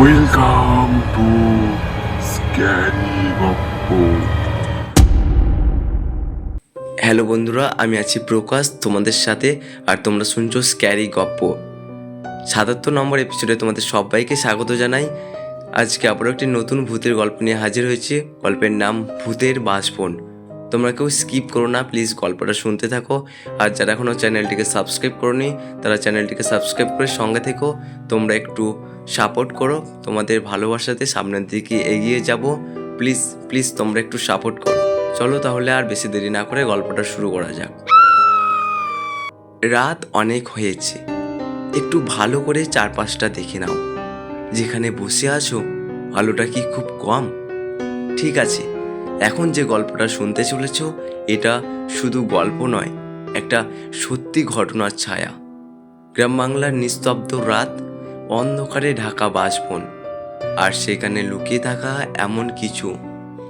Welcome to scary গপ্প hello বন্ধুরা, আমি আছি প্রকাশ তোমাদের সাথে, আর তোমরা শুনছো স্ক্যারি গপ্প সাতাত্তর নম্বর এপিসোডে তোমাদের সবাইকে স্বাগত জানাই। আজকে আবারও একটি নতুন ভূতের গল্প নিয়ে হাজির হয়েছে। গল্পের নাম ভূতের বাসপন তোমরা কেউ স্কিপ করো না, প্লিজ গল্পটা শুনতে থাকো। আর যারা এখনও চ্যানেলটিকে সাবস্ক্রাইব করনি, তারা চ্যানেলটিকে সাবস্ক্রাইব করে সঙ্গে থেকো। তোমরা একটু সাপোর্ট করো, তোমাদের ভালোবাসাতে সামনের দিকে এগিয়ে যাব। প্লিজ প্লিজ তোমরা একটু সাপোর্ট করো। চলো তাহলে আর বেশি দেরি না করে গল্পটা শুরু করা যাক। রাত অনেক হয়েছে। একটু ভালো করে চারপাশটা দেখে নাও। যেখানে বসে আছো আলোটা কি খুব কম? ঠিক আছে। এখন যে গল্পটা শুনতে চলেছ, এটা শুধু গল্প নয়, একটা সত্যি ঘটনার ছায়া। গ্রাম বাংলার নিস্তব্ধ রাত, অন্ধকারে ঢাকা বাসবন আর সেখানে লুকিয়ে থাকা এমন কিছু,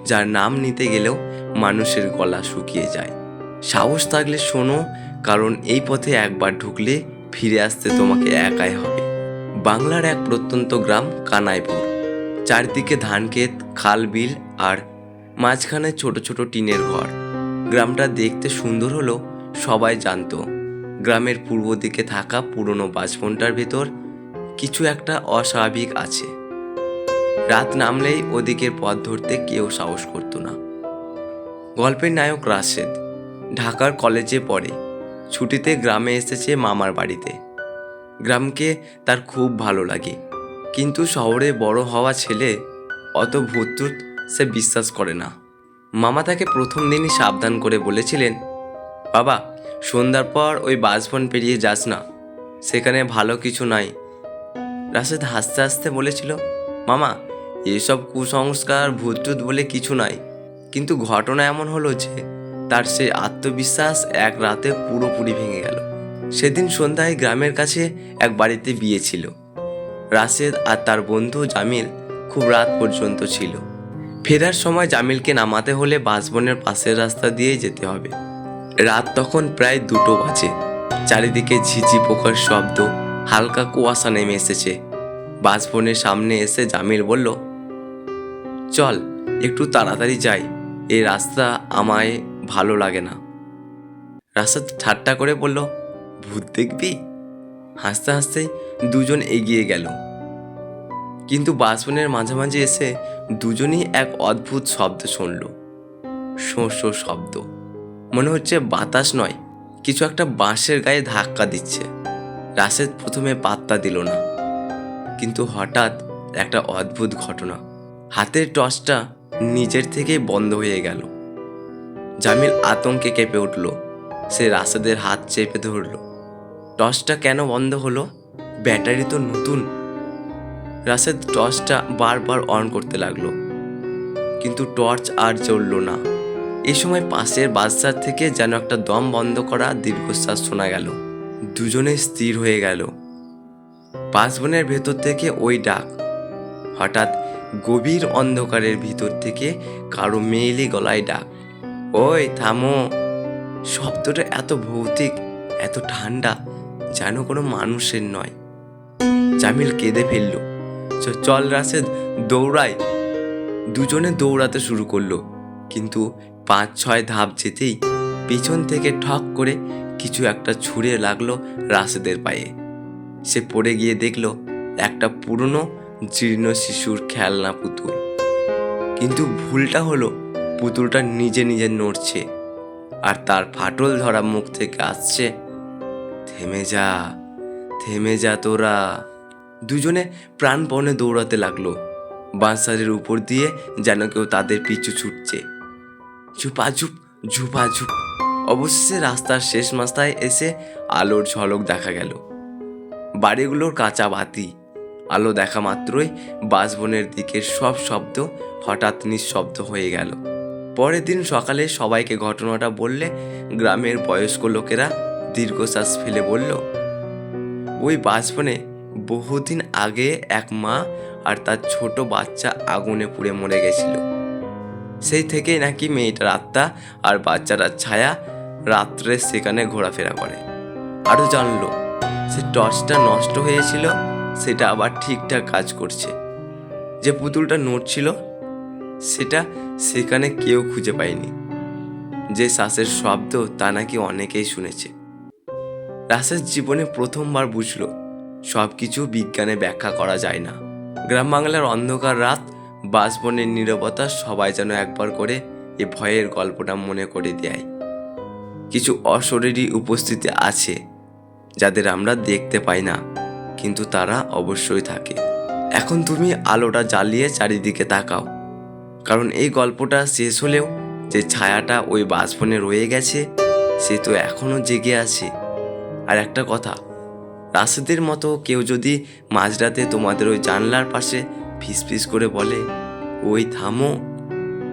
যার নাম নিতে গেলেও মানুষের গলা শুকিয়ে যায়। সাহস থাকলে শোনো, কারণ এই পথে একবার ঢুকলে ফিরে আসতে তোমাকে একাই হবে। বাংলার এক প্রত্যন্ত গ্রাম কানাইপুর। চারদিকে ধানক্ষেত, খাল বিল আর মাঝখানে ছোট ছোট টিনের ঘর। গ্রামটা দেখতে সুন্দর হলো সবাই জানতো, গ্রামের পূর্ব দিকে থাকা পুরনো বাসবনটার ভেতর কিছু একটা অস্বাভাবিক আছে। রাত নামলেই ওদিকের পথ ধরতে কেউ সাহস করতো না। গল্পের নায়ক রাশেদ ঢাকার কলেজে পড়ে। ছুটিতে গ্রামে এসেছে মামার বাড়িতে। গ্রামকে তার খুব ভালো লাগে। কিন্তু শহরে বড় হওয়া ছেলে অত ভূতুত সে বিশ্বাস করে না। মামা তাকে প্রথম দিনই সাবধান করে বলেছিলেন, বাবা, সন্ধ্যার পর ওই বাসবন পেরিয়ে যাস না। সেখানে ভালো কিছু নাই। রাশেদ হাসতে হাসতে বলেছিল, মামা, এসব কুসংস্কার, ভূতটুত বলে কিছু নাই। কিন্তু ঘটনা এমন হলো যে, তার সেই আত্মবিশ্বাস এক রাতে পুরোপুরি ভেঙে গেল। সেদিন সন্ধ্যায় গ্রামের কাছে এক বাড়িতে বিয়ে ছিল। রাশেদ আর তার বন্ধু জামিল খুব রাত পর্যন্ত ছিল। ফেরার সময় জামিলকে নামাতে হলে বাসবনের পাশের রাস্তা দিয়েই যেতে হবে। রাত তখন প্রায় দুটো বাজে। চারিদিকে ঝিঝি পোকার শব্দ, হালকা কুয়াশা নেমে এসেছে। বাসবনের সামনে এসে জামিল বলল, চল, একটু তাড়াতাড়ি যাই। এই রাস্তা আমায় ভালো লাগে না। রাস্তা ঠাট্টা করে বলল, ভূত দেখবি? হাসতে হাসতে দুজন এগিয়ে গেল। কিন্তু বাসবনের মাঝামাঝি এসে দুজনই এক অদ্ভুত শব্দ শুনল। শো শো শব্দ। মনে হচ্ছে বাতাস নয়, কিছু একটা বাঁশের গায়ে ধাক্কা দিচ্ছে। রাশেদ প্রথমে পাত্তা দিল না। কিন্তু হঠাৎ একটা অদ্ভুত ঘটনা। হাতের টর্চটা নিজের থেকেই বন্ধ হয়ে গেল। জামিল আতঙ্কে কেঁপে উঠল। সে রাশেদের হাত চেপে ধরল। টর্চটা কেন বন্ধ হলো? ব্যাটারি তো নতুন। রাশেদ টর্চটা বারবার অন করতে লাগল। কিন্তু টর্চ আর জ্বলল না। এই সময় পাশের বাজার থেকে যেন একটা দম বন্ধ করা দীর্ঘশ্বাস শোনা গেল। দুজনে স্থির হয়ে গেল। বাসবনের ভেতর থেকে ওই ডাক। হঠাৎ গভীর অন্ধকারের ভিতর থেকে কারও মেয়েলি গলায় ডাক। ওই, থামো। শব্দটা এত ভৌতিক, এত ঠান্ডা, যেন কোনো মানুষের নয়। জামিল কেঁদে ফেলল। চল রাশেদ, দৌড়াই। দুজনে দৌড়াতে শুরু করল, কিন্তু পাঁচ, ছয় ধাপ যেতেই পিছন থেকে ঠক করে কিছু একটা ছুঁড়ে লাগল রাশেদের পায়ে। সে পড়ে গিয়ে দেখল একটা পুরনো জীর্ণ শিশুর খেলনা পুতুল। কিন্তু ভুলটা হলো পুতুলটা নিজে নিজে নড়ছে আর তার ফাটল ধরা মুখ থেকে আসছে, থেমে যা থেমে যা তোরা। দুজনে প্রাণপণে দৌড়াতে লাগল। বাঁশারের উপর দিয়ে যেন কেউ তাদের পিছু ছুটছে। ঝুপাঝুপ ঝুপাঝুপ। অবশেষে রাস্তার শেষ মাস্তায় এসে আলোর ঝলক দেখা গেল। বাড়িগুলোর কাঁচা বাতি। আলো দেখা মাত্রই বাসবনের দিকের সব শব্দ হঠাৎ নিঃশব্দ হয়ে গেল। পরের দিন সকালে সবাইকে ঘটনাটা বললে গ্রামের বয়স্ক লোকেরা দীর্ঘশ্বাস ফেলে বলল, ওই বাসবনে বহুদিন আগে এক মা আর তার ছোট বাচ্চা আগুনে পুড়ে মরে গেছিল। সেই থেকেই নাকি মেয়েটার আত্মা আর বাচ্চাটার ছায়া রাত্রে সেখানে ঘোরাফেরা করে। আরও জানলো, সে টর্চটা নষ্ট হয়েছিল, সেটা আবার ঠিকঠাক কাজ করছে। যে পুতুলটা নড়ছিল, সেটা সেখানে কেউ খুঁজে পায়নি। যে শ্বাসের শব্দ তা নাকি অনেকেই শুনেছে। রাসের জীবনে প্রথমবার বুঝলো সব কিছু বিজ্ঞানে ব্যাখ্যা করা যায় না। গ্রাম বাংলার অন্ধকার রাত, বাসবনের নীরবতা সবাই যেন একবার করে এ ভয়ের গল্পটা মনে করে দেয়। কিছু অশরীরী উপস্থিতি আছে, যাদের আমরা দেখতে পাই না, কিন্তু তারা অবশ্যই থাকে। এখন তুমি আলোটা জ্বালিয়ে চারিদিকে তাকাও, কারণ এই গল্পটা শেষ হলেও যে ছায়াটা ওই বাসবনে রয়ে গেছে, সে তো এখনও জেগে আছে। আর একটা কথা রাশেদের মতো কেউ যদি মাঝরাতে তোমাদের ওই জানলার পাশে ফিসফিস করে বলে, ওই থামো,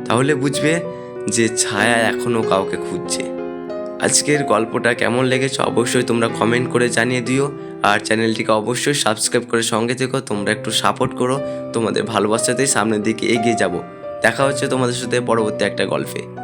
তাহলে বুঝবে যে ছায়া এখনও কাউকে খুঁজছে। আজকের গল্পটা কেমন লেগেছে অবশ্যই তোমরা কমেন্ট করে জানিয়ে দিও। আর চ্যানেলটিকে অবশ্যই সাবস্ক্রাইব করে সঙ্গে থেকো তোমরা একটু সাপোর্ট করো। তোমাদের ভালোবাসাতেই সামনের দিকে এগিয়ে যাব। দেখা হচ্ছে তোমাদের সাথে পরবর্তী একটা গল্পে।